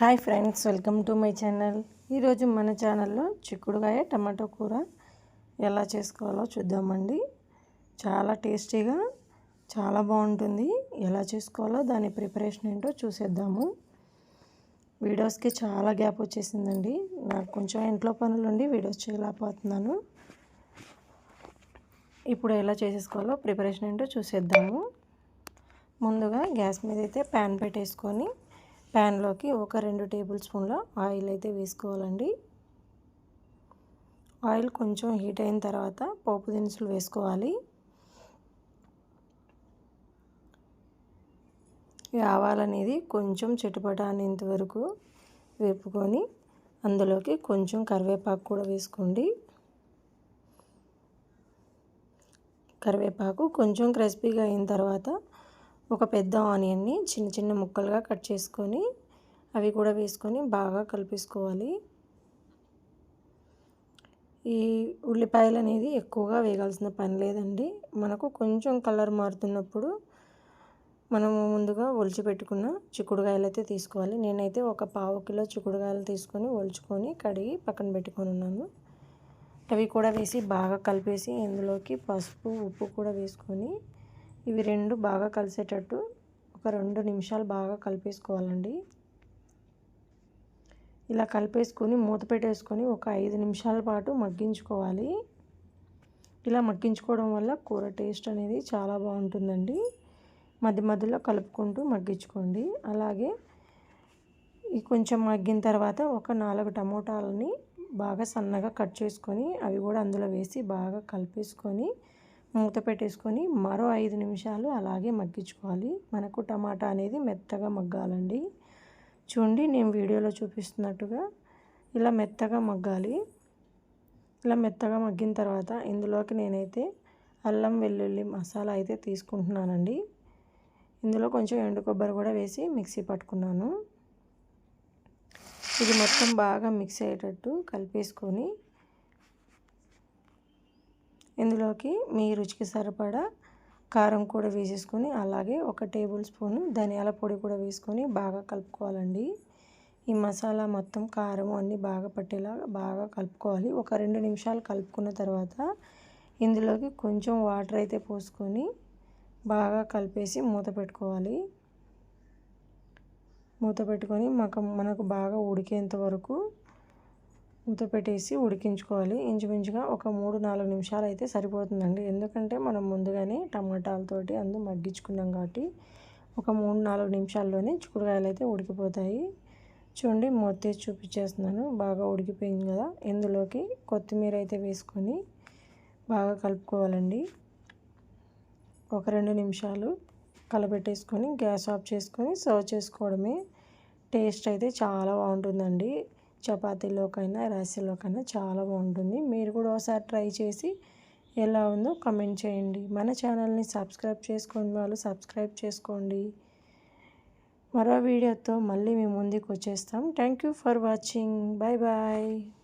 Hi friends welcome to my channel. ఈరోజు మన ఛానల్లో చిక్కుడుకాయ టమాటో కూర ఎలా చేసుకోవాలో చూద్దామండి. చాలా టేస్టీగా చాలా బాగుంటుంది. ఎలా చేసుకోవాలో దాని ప్రిపరేషన్ ఏంటో చూసేద్దాము. వీడియోస్కి చాలా గ్యాప్ వచ్చేసిందండి. నాకు కొంచెం ఇంట్లో పనులుండి వీడియోస్ చేయలేకపోతున్నాను. ఇప్పుడు ఎలా చేసేసుకోవాలో ప్రిపరేషన్ ఏంటో చూసేద్దాము. ముందుగా గ్యాస్ మీద అయితే ప్యాన్ పెట్టేసుకొని ప్యాన్లోకి ఒక రెండు టేబుల్ స్పూన్ల ఆయిల్ అయితే వేసుకోవాలండి. ఆయిల్ కొంచెం హీట్ అయిన తర్వాత పోపు దినుసులు వేసుకోవాలి. ఆవాలనేది కొంచెం చిటుపట అనేంత వరకు వేపుకొని అందులోకి కొంచెం కరివేపాకు కూడా వేసుకోండి. కరివేపాకు కొంచెం క్రిస్పీగా అయిన తర్వాత ఒక పెద్ద ఆనియన్ని చిన్న చిన్న ముక్కలుగా కట్ చేసుకొని అవి కూడా వేసుకొని బాగా కలిపేసుకోవాలి. ఈ ఉల్లిపాయలు అనేది ఎక్కువగా వేగాల్సిన పని లేదండి. మనకు కొంచెం కలర్ మారుతున్నప్పుడు మనము ముందుగా ఒలిచిపెట్టుకున్న పెట్టుకున్న అయితే తీసుకోవాలి. నేనైతే ఒక పావు కిలో చిక్కుడుకాయలు తీసుకొని ఒలుచుకొని కడిగి పక్కన పెట్టుకొని ఉన్నాను. అవి కూడా వేసి బాగా కలిపేసి ఇందులోకి పసుపు ఉప్పు కూడా వేసుకొని ఇవి రెండు బాగా కలిసేటట్టు ఒక రెండు నిమిషాలు బాగా కలిపేసుకోవాలండి. ఇలా కలిపేసుకొని మూత పెట్టేసుకొని ఒక ఐదు నిమిషాల పాటు మగ్గించుకోవాలి. ఇలా మగ్గించుకోవడం వల్ల కూర టేస్ట్ అనేది చాలా బాగుంటుందండి. మధ్య మధ్యలో కలుపుకుంటూ మగ్గించుకోండి. అలాగే ఈ కొంచెం మగ్గిన తర్వాత ఒక నాలుగు టమోటాలని బాగా సన్నగా కట్ చేసుకొని అవి కూడా అందులో వేసి బాగా కలిపేసుకొని మూత పెట్టేసుకొని మరో ఐదు నిమిషాలు అలాగే మగ్గించుకోవాలి. మనకు టమాటా అనేది మెత్తగా మగ్గాలండి. చూడండి నేను వీడియోలో చూపిస్తున్నట్టుగా ఇలా మెత్తగా మగ్గాలి. ఇలా మెత్తగా మగ్గిన తర్వాత ఇందులోకి నేనైతే అల్లం వెల్లుల్లి మసాలా అయితే తీసుకుంటున్నానండి. ఇందులో కొంచెం ఎండు కొబ్బరి కూడా వేసి మిక్సీ పట్టుకున్నాను. ఇది మొత్తం బాగా మిక్స్ అయ్యేటట్టు కలిపేసుకొని ఇందులోకి మీ రుచికి సరిపడా కారం కూడా వేసేసుకొని అలాగే ఒక టేబుల్ స్పూన్ ధనియాల పొడి కూడా వేసుకొని బాగా కలుపుకోవాలండి. ఈ మసాలా మొత్తం కారం అన్నీ బాగా పట్టేలా బాగా కలుపుకోవాలి. ఒక రెండు నిమిషాలు కలుపుకున్న తర్వాత ఇందులోకి కొంచెం వాటర్ అయితే పోసుకొని బాగా కలిపేసి మూత పెట్టుకోవాలి. మూత పెట్టుకొని మాకు మనకు బాగా ఉడికేంత వరకు మూత పెట్టేసి ఉడికించుకోవాలి. ఇంచుమించుగా ఒక మూడు నాలుగు నిమిషాలు అయితే సరిపోతుందండి. ఎందుకంటే మనం ముందుగానే టమాటాలతోటి అందు మగ్గించుకున్నాం కాబట్టి ఒక మూడు నాలుగు నిమిషాల్లోనే చిక్కుడుకాయలు అయితే ఉడికిపోతాయి. చూడండి మూత చూపించేస్తున్నాను. బాగా ఉడికిపోయింది కదా. ఇందులోకి కొత్తిమీర అయితే వేసుకొని బాగా కలుపుకోవాలండి. ఒక రెండు నిమిషాలు కలబెట్టేసుకొని గ్యాస్ ఆఫ్ చేసుకొని సర్వ్ చేసుకోవడమే టేస్ట్ అయితే చాలా బాగుంటుందండి. చపాతీలోకైనా రైస్లోకైనా చాలా బాగుంటుంది. మీరు కూడా ఒకసారి ట్రై చేసి ఎలా ఉందో కమెంట్ చేయండి. మన ఛానల్ని సబ్స్క్రైబ్ చేసుకోండి వాళ్ళు సబ్స్క్రైబ్ చేసుకోండి. మరో వీడియోతో మళ్ళీ మేము ముందుకు వచ్చేస్తాం. Thank you for watching. Bye bye.